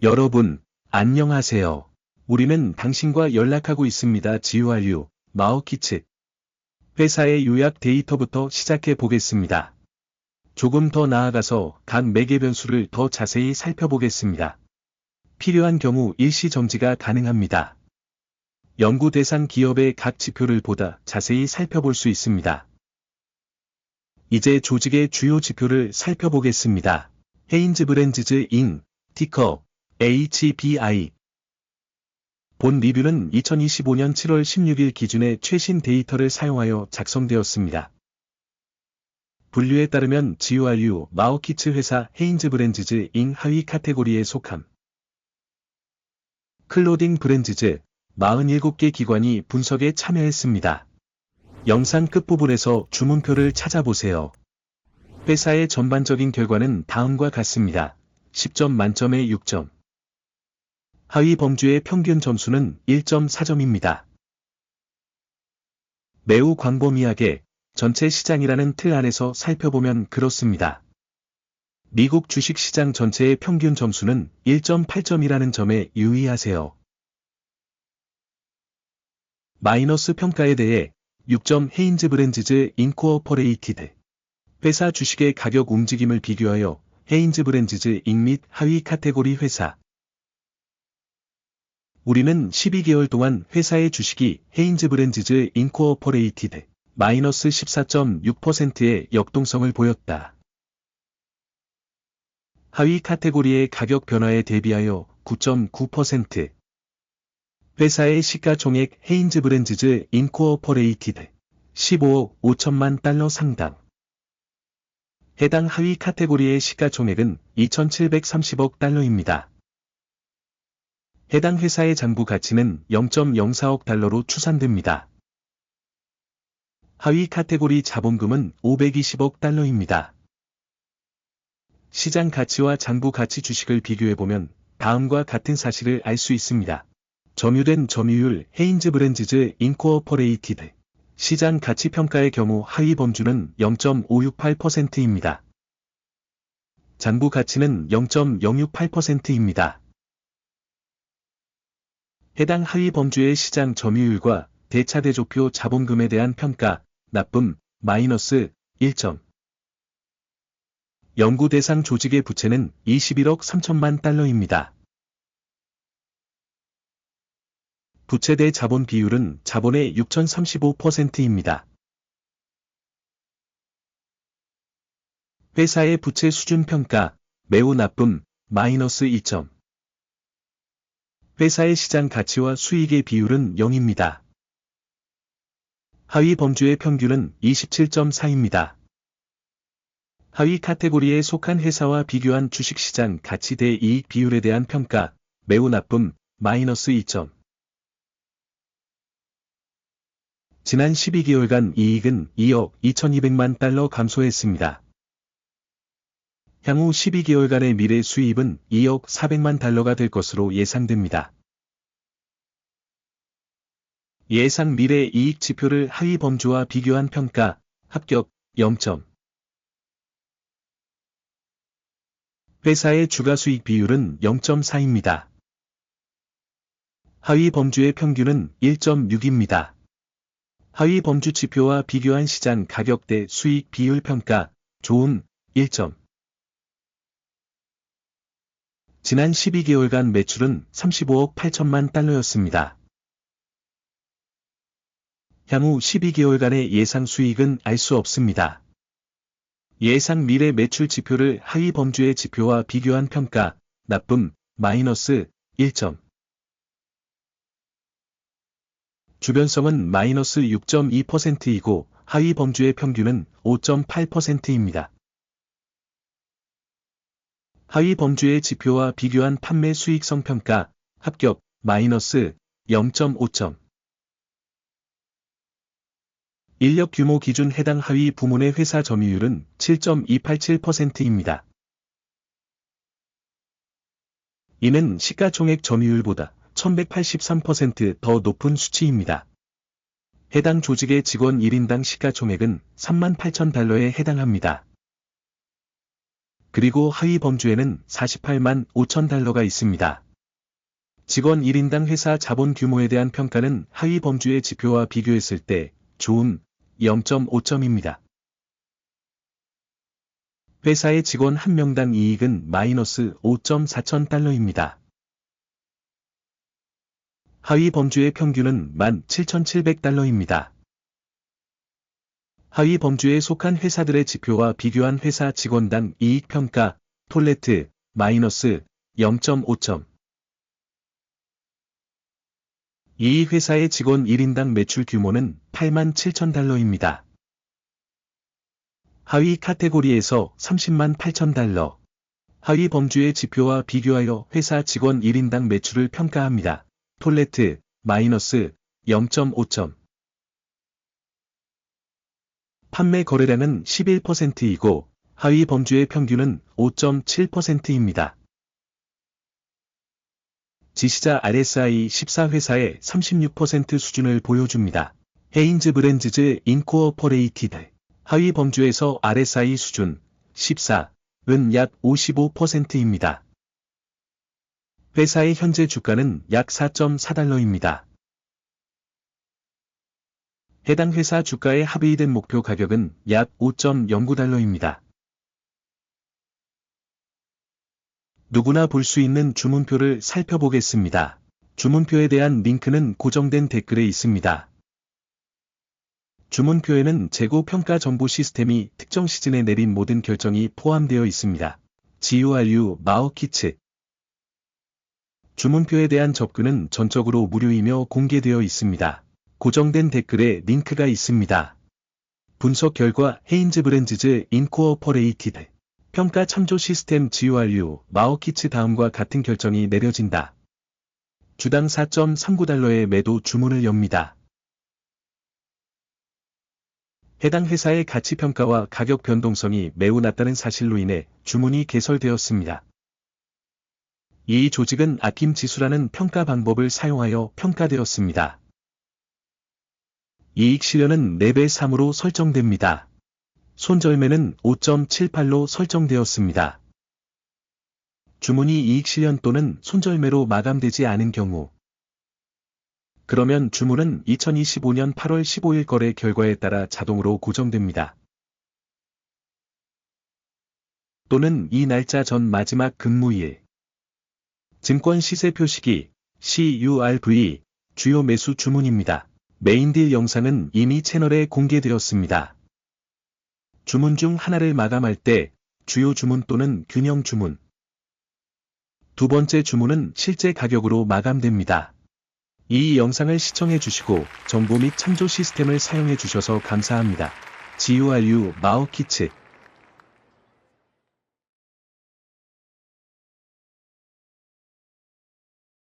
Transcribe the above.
여러분, 안녕하세요. 우리는 당신과 연락하고 있습니다. 지유알유, 마오키츠. 회사의 요약 데이터부터 시작해 보겠습니다. 조금 더 나아가서 각 매개 변수를 더 자세히 살펴보겠습니다. 필요한 경우 일시 정지가 가능합니다. 연구 대상 기업의 각 지표를 보다 자세히 살펴볼 수 있습니다. 이제 조직의 주요 지표를 살펴보겠습니다. 헤인즈 브랜즈즈 인, 티커, HBI. 본 리뷰는 2025년 7월 16일 기준의 최신 데이터를 사용하여 작성되었습니다. 분류에 따르면 GURU 마오키츠 회사 헤인즈 브랜즈즈 인 하위 카테고리에 속함. 클로딩 브랜즈즈 47개 기관이 분석에 참여했습니다. 영상 끝부분에서 주문표를 찾아보세요. 회사의 전반적인 결과는 다음과 같습니다. 10점 만점에 6점. 하위 범주의 평균 점수는 1.4점입니다. 매우 광범위하게 전체 시장이라는 틀 안에서 살펴보면 그렇습니다. 미국 주식시장 전체의 평균 점수는 1.8점이라는 점에 유의하세요. 마이너스 평가에 대해 6점 헤인즈 브랜즈즈 인코어퍼레이티드 회사 주식의 가격 움직임을 비교하여 헤인즈 브랜즈즈 인및 하위 카테고리 회사 우리는 12개월 동안 회사의 주식이 헤인즈 브랜즈즈 인코어퍼레이티드 마이너스 14.6%의 역동성을 보였다. 하위 카테고리의 가격 변화에 대비하여 9.9% 회사의 시가총액 헤인즈 브랜즈즈 인코어퍼레이티드 15억 5천만 달러 상당 해당 하위 카테고리의 시가총액은 2,730억 달러입니다. 해당 회사의 장부 가치는 0.04억 달러로 추산됩니다. 하위 카테고리 자본금은 520억 달러입니다. 시장 가치와 장부 가치 주식을 비교해보면 다음과 같은 사실을 알 수 있습니다. 점유된 점유율 헤인즈 브랜즈즈 인코어퍼레이티드 시장 가치 평가의 경우 하위 범주는 0.568%입니다. 장부 가치는 0.068%입니다. 해당 하위 범주의 시장 점유율과 대차대조표 자본금에 대한 평가, 나쁨, 마이너스 1점. 연구 대상 조직의 부채는 21억 3천만 달러입니다. 부채 대 자본 비율은 자본의 6,035%입니다. 회사의 부채 수준 평가, 매우 나쁨, 마이너스 2점. 회사의 시장 가치와 수익의 비율은 0입니다. 하위 범주의 평균은 27.4입니다. 하위 카테고리에 속한 회사와 비교한 주식시장 가치 대 이익 비율에 대한 평가, 매우 나쁨, 마이너스 2점. 지난 12개월간 이익은 2억 2200만 달러 감소했습니다. 향후 12개월간의 미래 수입은 2억 400만 달러가 될 것으로 예상됩니다. 예상 미래 이익 지표를 하위 범주와 비교한 평가, 합격 0점. 회사의 주가 수익 비율은 0.4입니다. 하위 범주의 평균은 1.6입니다. 하위 범주 지표와 비교한 시장 가격대 수익 비율 평가, 좋은 1점. 지난 12개월간 매출은 35억 8천만 달러였습니다. 향후 12개월간의 예상 수익은 알 수 없습니다. 예상 미래 매출 지표를 하위 범주의 지표와 비교한 평가, 나쁨, 마이너스 1점. 주변성은 마이너스 6.2%이고 하위 범주의 평균은 5.8%입니다. 하위 범주의 지표와 비교한 판매 수익성 평가, 합격, 마이너스 0.5점. 인력 규모 기준 해당 하위 부문의 회사 점유율은 7.287%입니다. 이는 시가총액 점유율보다 1183%더 높은 수치입니다. 해당 조직의 직원 1인당 시가총액은 38,000달러에 해당합니다. 그리고 하위 범주에는 48만 5천 달러가 있습니다. 직원 1인당 회사 자본 규모에 대한 평가는 하위 범주의 지표와 비교했을 때 좋은 0.5점입니다. 회사의 직원 1명당 이익은 마이너스 5.4천 달러입니다. 하위 범주의 평균은 17,700달러입니다. 하위 범주에 속한 회사들의 지표와 비교한 회사 직원당 이익 평가, 톨레트, 마이너스 0.5점. 이 회사의 직원 1인당 매출 규모는 8만 7천 달러입니다. 하위 카테고리에서 30만 8천 달러. 하위 범주의 지표와 비교하여 회사 직원 1인당 매출을 평가합니다. 톨레트, 마이너스 0.5점. 판매 거래량은 11%이고 하위 범주의 평균은 5.7%입니다. 지시자 RSI 14회사의 36% 수준을 보여줍니다. 헤인즈 브랜즈즈 인코어퍼레이티드 하위 범주에서 RSI 수준 14은 약 55%입니다. 회사의 현재 주가는 약 4.4달러입니다. 해당 회사 주가의 합의된 목표 가격은 약 5.09달러입니다. 누구나 볼 수 있는 주문표를 살펴보겠습니다. 주문표에 대한 링크는 고정된 댓글에 있습니다. 주문표에는 재고 평가 정보 시스템이 특정 시즌에 내린 모든 결정이 포함되어 있습니다. GURU 마오키츠 주문표에 대한 접근은 전적으로 무료이며 공개되어 있습니다. 고정된 댓글에 링크가 있습니다. 분석 결과 헤인즈 브랜즈즈 인코어퍼레이티드 평가 참조 시스템 GURU 마오키츠 다음과 같은 결정이 내려진다. 주당 4.39달러의 매도 주문을 엽니다. 해당 회사의 가치 평가와 가격 변동성이 매우 낮다는 사실로 인해 주문이 개설되었습니다. 이 조직은 아킴 지수라는 평가 방법을 사용하여 평가되었습니다. 이익 실현은 4배 3으로 설정됩니다. 손절매는 5.78로 설정되었습니다. 주문이 이익 실현 또는 손절매로 마감되지 않은 경우 그러면 주문은 2025년 8월 15일 거래 결과에 따라 자동으로 고정됩니다. 또는 이 날짜 전 마지막 근무일 증권 시세 표시기 CURV 주요 매수 주문입니다. 메인딜 영상은 이미 채널에 공개되었습니다. 주문 중 하나를 마감할 때 주요 주문 또는 균형 주문 두 번째 주문은 실제 가격으로 마감됩니다. 이 영상을 시청해 주시고 정보 및 참조 시스템을 사용해 주셔서 감사합니다. GURU 마오키츠